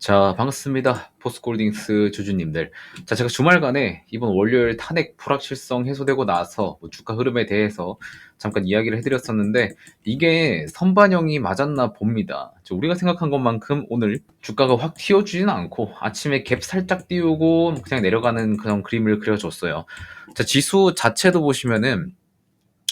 자, 반갑습니다. 포스콜딩스 주주님들. 자, 제가 주말간에 이번 월요일 탄핵 불확실성 해소되고 나서 뭐 주가 흐름에 대해서 잠깐 이야기를 해드렸었는데 이게 선반영이 맞았나 봅니다. 저 우리가 생각한 것만큼 오늘 주가가 확 튀어주지는 않고 아침에 갭 살짝 띄우고 그냥 내려가는 그런 그림을 그려줬어요. 자, 지수 자체도 보시면은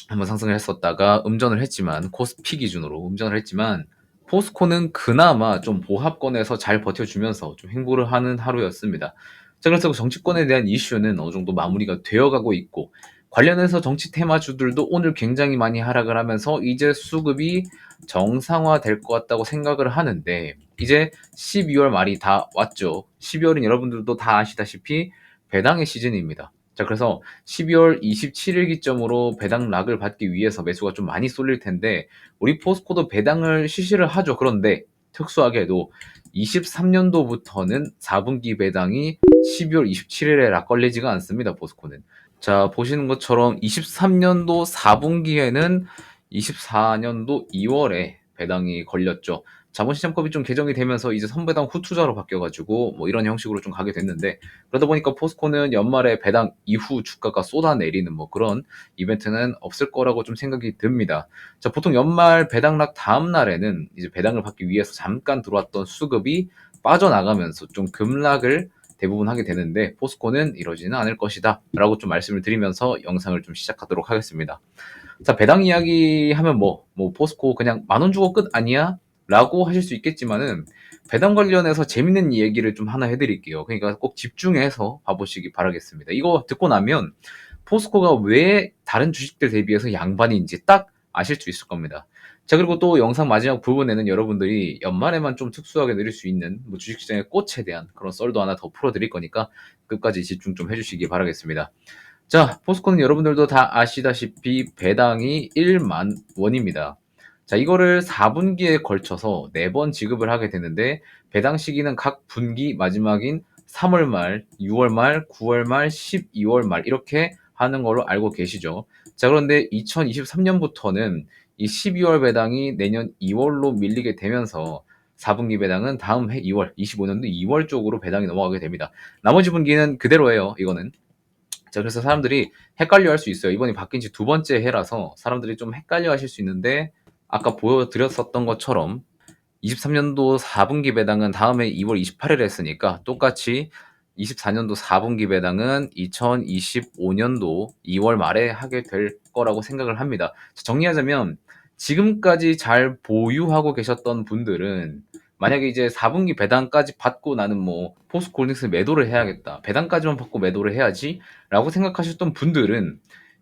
한번 상승을 했었다가 음전을 했지만 코스피 기준으로 음전을 했지만 포스코는 그나마 좀 보합권에서 잘 버텨주면서 좀 행보를 하는 하루였습니다. 자, 그래서 정치권에 대한 이슈는 어느 정도 마무리가 되어가고 있고, 관련해서 정치 테마주들도 오늘 굉장히 많이 하락을 하면서 이제 수급이 정상화 될 것 같다고 생각을 하는데, 이제 12월 말이 다 왔죠. 12월은 여러분들도 다 아시다시피 배당의 시즌입니다. 자, 그래서 12월 27일 기점으로 배당 락을 받기 위해서 매수가 좀 많이 쏠릴 텐데, 우리 포스코도 배당을 실시를 하죠. 그런데 특수하게도 23년도부터는 4분기 배당이 12월 27일에 락 걸리지가 않습니다. 포스코는. 자, 보시는 것처럼 23년도 4분기에는 24년도 2월에 배당이 걸렸죠. 자본시장법이 좀 개정이 되면서 이제 선배당 후투자로 바뀌어가지고 뭐 이런 형식으로 좀 가게 됐는데 그러다 보니까 포스코는 연말에 배당 이후 주가가 쏟아내리는 뭐 그런 이벤트는 없을 거라고 좀 생각이 듭니다. 자 보통 연말 배당락 다음 날에는 이제 배당을 받기 위해서 잠깐 들어왔던 수급이 빠져나가면서 좀 급락을 대부분 하게 되는데 포스코는 이러지는 않을 것이다 라고 좀 말씀을 드리면서 영상을 좀 시작하도록 하겠습니다. 자 배당 이야기 하면 뭐, 뭐 포스코 그냥 만 원 주고 끝 아니야? 라고 하실 수 있겠지만은 배당 관련해서 재밌는 얘기를 좀 하나 해드릴게요. 그러니까 꼭 집중해서 봐보시기 바라겠습니다. 이거 듣고 나면 포스코가 왜 다른 주식들 대비해서 양반인지 딱 아실 수 있을 겁니다. 자 그리고 또 영상 마지막 부분에는 여러분들이 연말에만 좀 특수하게 누릴 수 있는 뭐 주식시장의 꽃에 대한 그런 썰도 하나 더 풀어드릴 거니까 끝까지 집중 좀 해주시기 바라겠습니다. 자 포스코는 여러분들도 다 아시다시피 배당이 1만 원입니다. 자, 이거를 4분기에 걸쳐서 4번 지급을 하게 되는데 배당 시기는 각 분기 마지막인 3월 말, 6월 말, 9월 말, 12월 말 이렇게 하는 걸로 알고 계시죠. 자, 그런데 2023년부터는 이 12월 배당이 내년 2월로 밀리게 되면서 4분기 배당은 다음 해 2월, 25년도 2월 쪽으로 배당이 넘어가게 됩니다. 나머지 분기는 그대로예요, 이거는. 자, 그래서 사람들이 헷갈려 할 수 있어요. 이번이 바뀐 지 두 번째 해라서 사람들이 좀 헷갈려 하실 수 있는데 아까 보여드렸었던 것처럼 23년도 4분기 배당은 다음에 2월 28일에 했으니까 똑같이 24년도 4분기 배당은 2025년도 2월 말에 하게 될 거라고 생각을 합니다. 정리하자면 지금까지 잘 보유하고 계셨던 분들은 만약에 이제 4분기 배당까지 받고 나는 뭐 포스콜딩스 매도를 해야겠다. 배당까지만 받고 매도를 해야지 라고 생각하셨던 분들은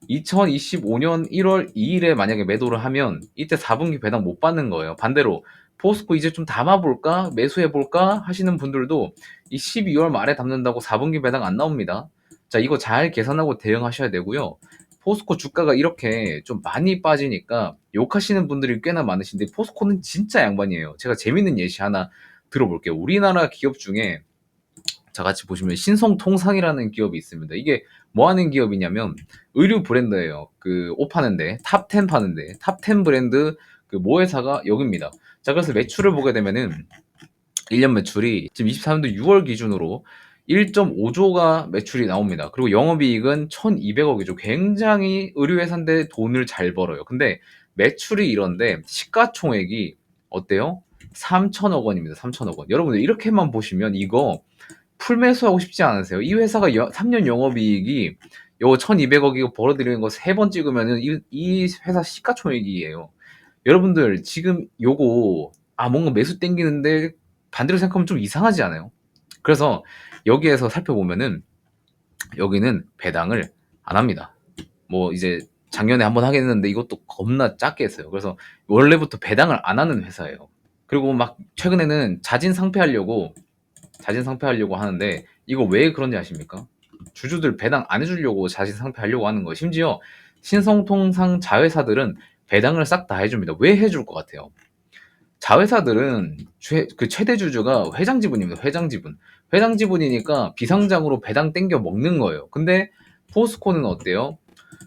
2025년 1월 2일에 만약에 매도를 하면 이때 4분기 배당 못 받는 거예요. 반대로 포스코 이제 좀 담아볼까 매수해볼까 하시는 분들도 이 12월 말에 담는다고 4분기 배당 안 나옵니다. 자 이거 잘 계산하고 대응하셔야 되고요. 포스코 주가가 이렇게 좀 많이 빠지니까 욕하시는 분들이 꽤나 많으신데 포스코는 진짜 양반이에요. 제가 재밌는 예시 하나 들어볼게요. 우리나라 기업 중에 자 같이 보시면 신성통상이라는 기업이 있습니다. 이게 뭐 하는 기업이냐면 의류 브랜드예요. 그 옷 파는데 탑 10 파는데 탑 10 브랜드 그 모회사가 여기입니다. 자 그래서 매출을 보게 되면은 1년 매출이 지금 23년도 6월 기준으로 1.5조가 매출이 나옵니다. 그리고 영업이익은 1,200억이죠. 굉장히 의류회사인데 돈을 잘 벌어요. 근데 매출이 이런데 시가총액이 어때요? 3천억 원입니다. 3천억 원. 여러분들 이렇게만 보시면 이거 풀매수하고 싶지 않으세요? 이 회사가 3년 영업이익이 요 1200억이고 벌어들이는 거 세 번 찍으면은 이, 이 회사 시가총액이에요. 여러분들 지금 요거 아 뭔가 매수 땡기는데 반대로 생각하면 좀 이상하지 않아요? 그래서 여기에서 살펴보면은 여기는 배당을 안 합니다. 뭐 이제 작년에 한번 하겠는데 이것도 겁나 작게 했어요. 그래서 원래부터 배당을 안 하는 회사예요. 그리고 막 최근에는 자진 상폐하려고 자진 상폐하려고 하는데 이거 왜 그런지 아십니까? 주주들 배당 안 해주려고 자진 상폐하려고 하는 거예요. 심지어 신성통상 자회사들은 배당을 싹 다 해줍니다. 왜 해줄 것 같아요? 자회사들은 최, 그 최대 주주가 회장 지분입니다. 회장 지분. 회장 지분이니까 비상장으로 배당 땡겨 먹는 거예요. 근데 포스코는 어때요?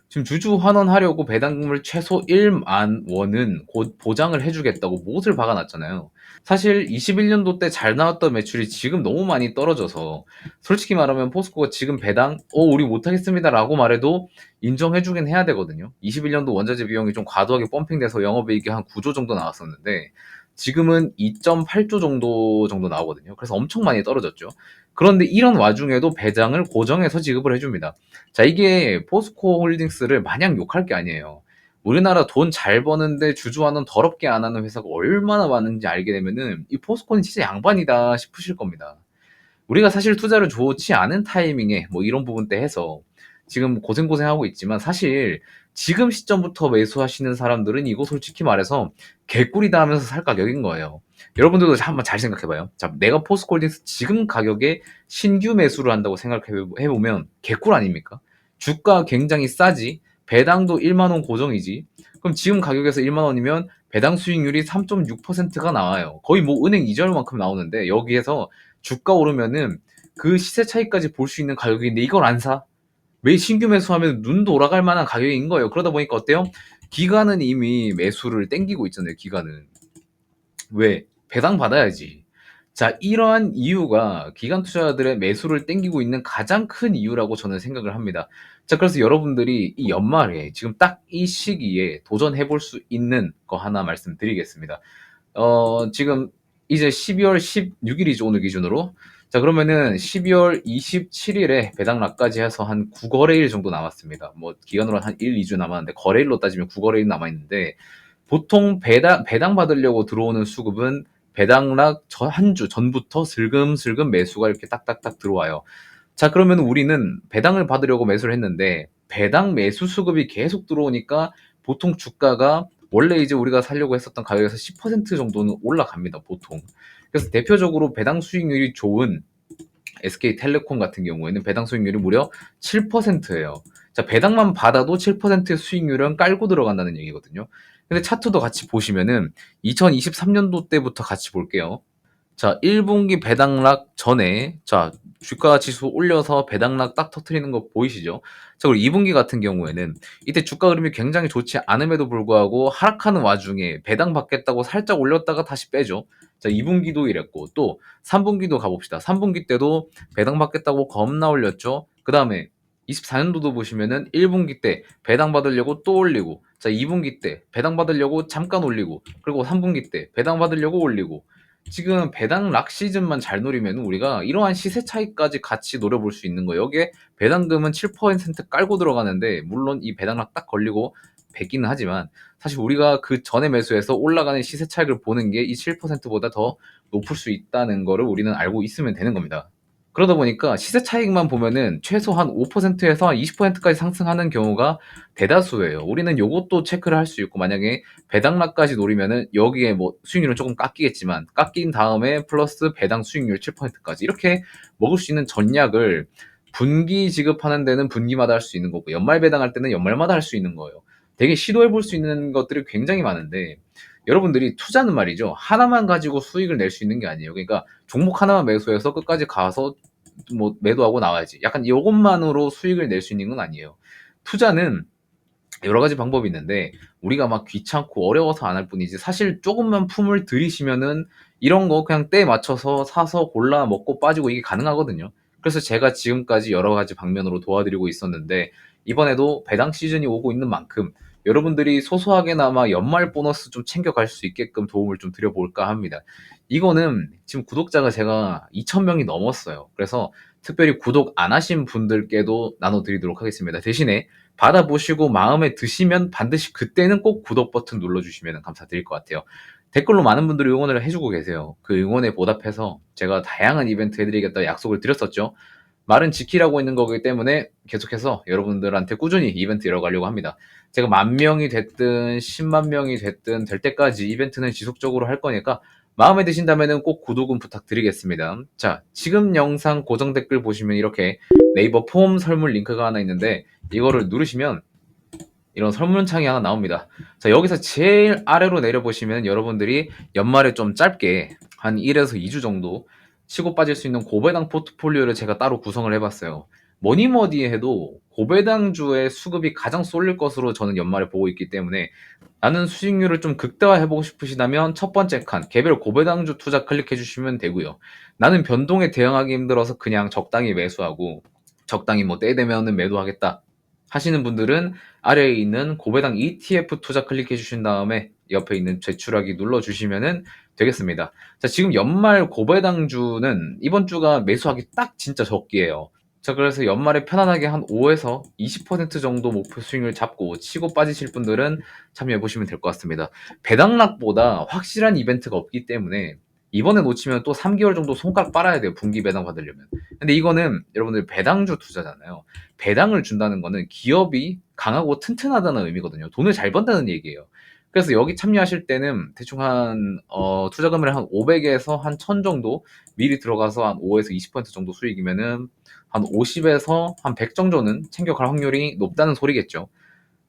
지금 주주 환원하려고 배당금을 최소 1만 원은 곧 보장을 해주겠다고 못을 박아놨잖아요. 사실 21년도 때 잘 나왔던 매출이 지금 너무 많이 떨어져서 솔직히 말하면 포스코가 지금 배당 어 우리 못하겠습니다 라고 말해도 인정해주긴 해야 되거든요. 21년도 원자재 비용이 좀 과도하게 펌핑돼서 영업이익이 한 9조 정도 나왔었는데 지금은 2.8조 정도 정도 나오거든요. 그래서 엄청 많이 떨어졌죠. 그런데 이런 와중에도 배당을 고정해서 지급을 해줍니다. 자, 이게 포스코 홀딩스를 마냥 욕할 게 아니에요. 우리나라 돈 잘 버는데 주주와는 더럽게 안 하는 회사가 얼마나 많은지 알게 되면은 이 포스코는 진짜 양반이다 싶으실 겁니다. 우리가 사실 투자를 좋지 않은 타이밍에 뭐 이런 부분 때 해서 지금 고생고생하고 있지만 사실 지금 시점부터 매수하시는 사람들은 이거 솔직히 말해서 개꿀이다 하면서 살 가격인 거예요. 여러분들도 한번 잘 생각해봐요. 자, 내가 포스코홀딩스 지금 가격에 신규 매수를 한다고 생각해보면 개꿀 아닙니까? 주가 굉장히 싸지, 배당도 1만원 고정이지. 그럼 지금 가격에서 1만원이면 배당 수익률이 3.6%가 나와요. 거의 뭐 은행 이자율만큼 나오는데 여기에서 주가 오르면은 그 시세 차이까지 볼 수 있는 가격인데 이걸 안 사? 매 신규 매수하면 눈 돌아갈 만한 가격인 거예요. 그러다 보니까 어때요? 기간은 이미 매수를 땡기고 있잖아요. 기간은 왜 배당 받아야지. 자, 이러한 이유가 기관 투자자들의 매수를 땡기고 있는 가장 큰 이유라고 저는 생각을 합니다. 자, 그래서 여러분들이 이 연말에 지금 딱 이 시기에 도전해 볼 수 있는 거 하나 말씀드리겠습니다. 어, 지금 이제 12월 16일이죠, 오늘 기준으로. 자, 그러면은 12월 27일에 배당락까지 해서 한 9거래일 정도 남았습니다. 뭐, 기간으로 한 1, 2주 남았는데, 거래일로 따지면 9거래일 남아있는데, 보통 배당, 배당 받으려고 들어오는 수급은 배당락 한 주 전부터 슬금슬금 매수가 이렇게 딱딱딱 들어와요. 자, 그러면 우리는 배당을 받으려고 매수를 했는데, 배당 매수 수급이 계속 들어오니까 보통 주가가 원래 이제 우리가 살려고 했었던 가격에서 10% 정도는 올라갑니다, 보통. 그래서 대표적으로 배당 수익률이 좋은 SK텔레콤 같은 경우에는 배당 수익률이 무려 7%예요. 자, 배당만 받아도 7%의 수익률은 깔고 들어간다는 얘기거든요. 근데 차트도 같이 보시면은 2023년도 때부터 같이 볼게요. 자, 1분기 배당락 전에 자, 주가 지수 올려서 배당락 딱 터트리는 거 보이시죠? 자, 그리고 2분기 같은 경우에는 이때 주가 흐름이 굉장히 좋지 않음에도 불구하고 하락하는 와중에 배당 받겠다고 살짝 올렸다가 다시 빼죠. 자, 2분기도 이랬고 또 3분기도 가봅시다. 3분기 때도 배당 받겠다고 겁나 올렸죠. 그 다음에 24년도도 보시면은 1분기 때 배당 받으려고 또 올리고 자 2분기 때 배당 받으려고 잠깐 올리고 그리고 3분기 때 배당 받으려고 올리고 지금 배당 락 시즌만 잘 노리면 우리가 이러한 시세 차이까지 같이 노려볼 수 있는 거예요. 여기에 배당금은 7% 깔고 들어가는데 물론 이 배당 락 딱 걸리고 배기는 하지만 사실 우리가 그 전에 매수해서 올라가는 시세 차익을 보는 게 이 7%보다 더 높을 수 있다는 거를 우리는 알고 있으면 되는 겁니다. 그러다 보니까 시세 차익만 보면은 최소 한 5%에서 20%까지 상승하는 경우가 대다수예요. 우리는 요것도 체크를 할 수 있고 만약에 배당락까지 노리면은 여기에 뭐 수익률은 조금 깎이겠지만 깎인 다음에 플러스 배당 수익률 7%까지 이렇게 먹을 수 있는 전략을 분기 지급하는 데는 분기마다 할 수 있는 거고 연말 배당할 때는 연말마다 할 수 있는 거예요. 되게 시도해 볼 수 있는 것들이 굉장히 많은데 여러분들이 투자는 말이죠. 하나만 가지고 수익을 낼 수 있는 게 아니에요. 그러니까 종목 하나만 매수해서 끝까지 가서 뭐 매도하고 나와야지. 약간 이것만으로 수익을 낼 수 있는 건 아니에요. 투자는 여러 가지 방법이 있는데 우리가 막 귀찮고 어려워서 안 할 뿐이지 사실 조금만 품을 들이시면은 이런 거 그냥 때 맞춰서 사서 골라 먹고 빠지고 이게 가능하거든요. 그래서 제가 지금까지 여러 가지 방면으로 도와드리고 있었는데 이번에도 배당 시즌이 오고 있는 만큼 여러분들이 소소하게나마 연말 보너스 좀 챙겨갈 수 있게끔 도움을 좀 드려볼까 합니다. 이거는 지금 구독자가 제가 2,000명이 넘었어요. 그래서 특별히 구독 안 하신 분들께도 나눠드리도록 하겠습니다. 대신에 받아보시고 마음에 드시면 반드시 그때는 꼭 구독 버튼 눌러주시면 감사드릴 것 같아요. 댓글로 많은 분들이 응원을 해주고 계세요. 그 응원에 보답해서 제가 다양한 이벤트 해드리겠다 약속을 드렸었죠. 말은 지키라고 있는 거기 때문에 계속해서 여러분들한테 꾸준히 이벤트 열어가려고 합니다. 제가 만 명이 됐든 10만 명이 됐든 될 때까지 이벤트는 지속적으로 할 거니까 마음에 드신다면 꼭 구독은 부탁드리겠습니다. 자, 지금 영상 고정 댓글 보시면 이렇게 네이버 폼 설문 링크가 하나 있는데 이거를 누르시면 이런 설문창이 하나 나옵니다. 자, 여기서 제일 아래로 내려보시면 여러분들이 연말에 좀 짧게 한 1에서 2주 정도 치고 빠질 수 있는 고배당 포트폴리오를 제가 따로 구성을 해봤어요. 뭐니 뭐니 해도 고배당주의 수급이 가장 쏠릴 것으로 저는 연말에 보고 있기 때문에 나는 수익률을 좀 극대화해보고 싶으시다면 첫 번째 칸 개별 고배당주 투자 클릭해 주시면 되고요. 나는 변동에 대응하기 힘들어서 그냥 적당히 매수하고 적당히 뭐 때 되면은 매도하겠다 하시는 분들은 아래에 있는 고배당 ETF 투자 클릭해 주신 다음에 옆에 있는 제출하기 눌러 주시면은 되겠습니다. 자, 지금 연말 고배당주는 이번 주가 매수하기 딱 진짜 적기예요. 자, 그래서 연말에 편안하게 한 5에서 20% 정도 목표 수익률 잡고 치고 빠지실 분들은 참여해 보시면 될 것 같습니다. 배당락보다 확실한 이벤트가 없기 때문에 이번에 놓치면 또 3개월 정도 손가락 빨아야 돼요. 분기 배당 받으려면. 근데 이거는 여러분들 배당주 투자잖아요. 배당을 준다는 거는 기업이 강하고 튼튼하다는 의미거든요. 돈을 잘 번다는 얘기예요. 그래서 여기 참여하실 때는 대충 한 어, 투자 금액 한 500에서 한 1000 정도 미리 들어가서 한 5에서 20% 정도 수익이면은 한 50에서 한 100 정도는 챙겨갈 확률이 높다는 소리겠죠.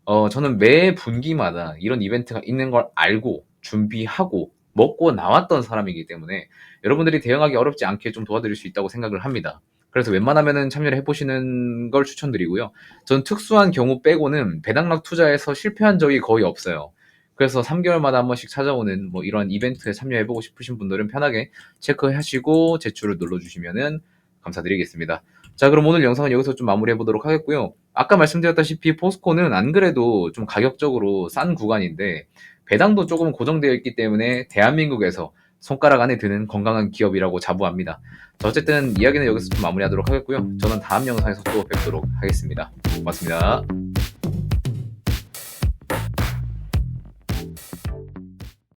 어, 저는 매 분기마다 이런 이벤트가 있는 걸 알고 준비하고 먹고 나왔던 사람이기 때문에 여러분들이 대응하기 어렵지 않게 좀 도와드릴 수 있다고 생각을 합니다. 그래서 웬만하면은 참여를 해보시는 걸 추천드리고요. 전 특수한 경우 빼고는 배당락 투자에서 실패한 적이 거의 없어요. 그래서 3개월마다 한 번씩 찾아오는 뭐 이런 이벤트에 참여해보고 싶으신 분들은 편하게 체크하시고 제출을 눌러주시면은 감사드리겠습니다. 자, 그럼 오늘 영상은 여기서 좀 마무리해 보도록 하겠고요. 아까 말씀드렸다시피 포스코는 안 그래도 좀 가격적으로 싼 구간인데 배당도 조금 고정되어 있기 때문에 대한민국에서 손가락 안에 드는 건강한 기업이라고 자부합니다. 자, 어쨌든 이야기는 여기서 좀 마무리하도록 하겠고요. 저는 다음 영상에서 또 뵙도록 하겠습니다. 고맙습니다.